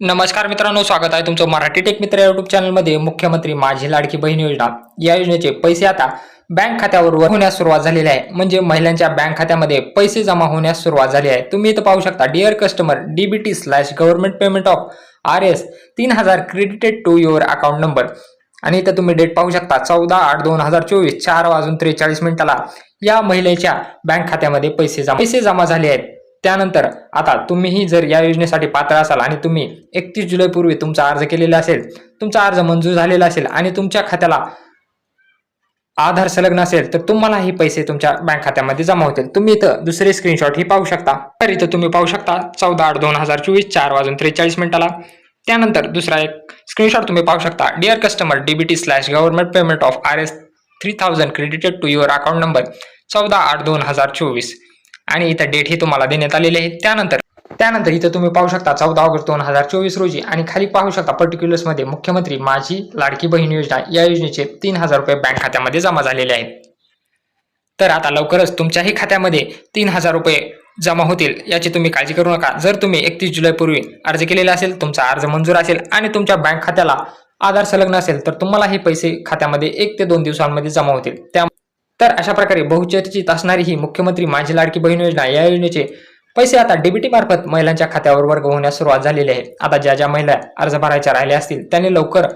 नमस्कार मित्रांनो स्वागत आहे तुमचं मराठी टेक मित्र युट्यूब चॅनलमध्ये मुख्यमंत्री माझी लाडकी बहीण योजना. या योजनेचे पैसे आता बँक खात्यावर होण्यास सुरुवात झालेली आहे. म्हणजे महिलांच्या बँक खात्यामध्ये पैसे जमा होण्यास सुरुवात झाली आहे. तुम्ही इथं पाहू शकता dear customer DBT slash government payment of R S तीन हजार credited to your account number आणि इथं तुम्ही डेट पाहू शकता चौदा आठ दोन हजार चोवीस चार वाजून त्रेचाळीस मिनिटाला या महिलेच्या बँक खात्यामध्ये पैसे जमा पैसे जमा झाले आहेत. त्यानंतर आता तुम्हीही जर या योजनेसाठी पात्र असाल आणि तुम्ही एकतीस जुलैपूर्वी तुमचा अर्ज केलेला असेल तुमचा अर्ज मंजूर झालेला असेल आणि तुमच्या खात्याला आधार संलग्न असेल तर तुम्हालाही पैसे तुमच्या बँक खात्यामध्ये जमा होतील. तुम्ही इथं दुसरे स्क्रीनशॉट ही पाहू शकता. तर इथं तुम्ही पाहू शकता चौदा आठ दोन हजार चोवीस चार वाजून त्रेचाळीस मिनिटाला. त्यानंतर दुसरा एक स्क्रीनशॉट तुम्ही पाहू शकता. Dear customer DBT slash government payment of R S three thousand credited to your account number चौदा आठ दोन हजार चोवीस. आणि इथं डेट ही तुम्हाला देण्यात आलेली आहे. त्यानंतर त्यानंतर इथं तुम्ही पाहू शकता चौदा ऑगस्ट दोन हजार चोवीस रोजी आणि खाली पाहू शकता पर्टिक्युलर्समध्ये मुख्यमंत्री माझी लाडकी बहीण योजना या योजनेचे तीन हजार रुपये बँक खात्यामध्ये जमा झालेले आहेत. तर आता लवकरच तुमच्याही खात्यामध्ये तीन हजार रुपये जमा होतील याची तुम्ही काळजी करू नका. जर तुम्ही एकतीस जुलैपूर्वी अर्ज केलेला असेल तुमचा अर्ज मंजूर असेल आणि तुमच्या बँक खात्याला आधार संलग्न असेल तर तुम्हाला हे पैसे खात्यामध्ये एक ते दोन दिवसांमध्ये जमा होतील. त्या तर अशा प्रकारे बहुचर्चित असणारी ही मुख्यमंत्री माझी लाडकी बहीण योजना या योजनेचे पैसे आता डीबीटी मार्फत महिलांच्या खात्यावर वर्ग होण्यास सुरुवात झालेली आहे. आता ज्या ज्या महिला अर्ज भरायच्या राहिल्या असतील त्यांनी लवकर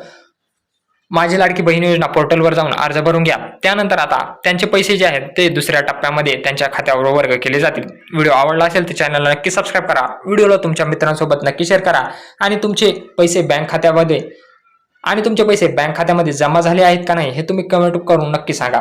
माझी लाडकी बहीण योजना पोर्टलवर जाऊन अर्ज भरून घ्या. त्यानंतर आता त्यांचे पैसे जे आहेत ते दुसऱ्या टप्प्यामध्ये त्यांच्या खात्यावर वर्ग केले जातील. व्हिडिओ आवडला असेल तर चॅनलला नक्की सबस्क्राईब करा. व्हिडिओला तुमच्या मित्रांसोबत नक्की शेअर करा. आणि तुमचे पैसे बँक खात्यामध्ये आणि तुमचे पैसे बँक खात्यामध्ये जमा झाले आहेत का नाही हे तुम्ही कमेंट करून नक्की सांगा.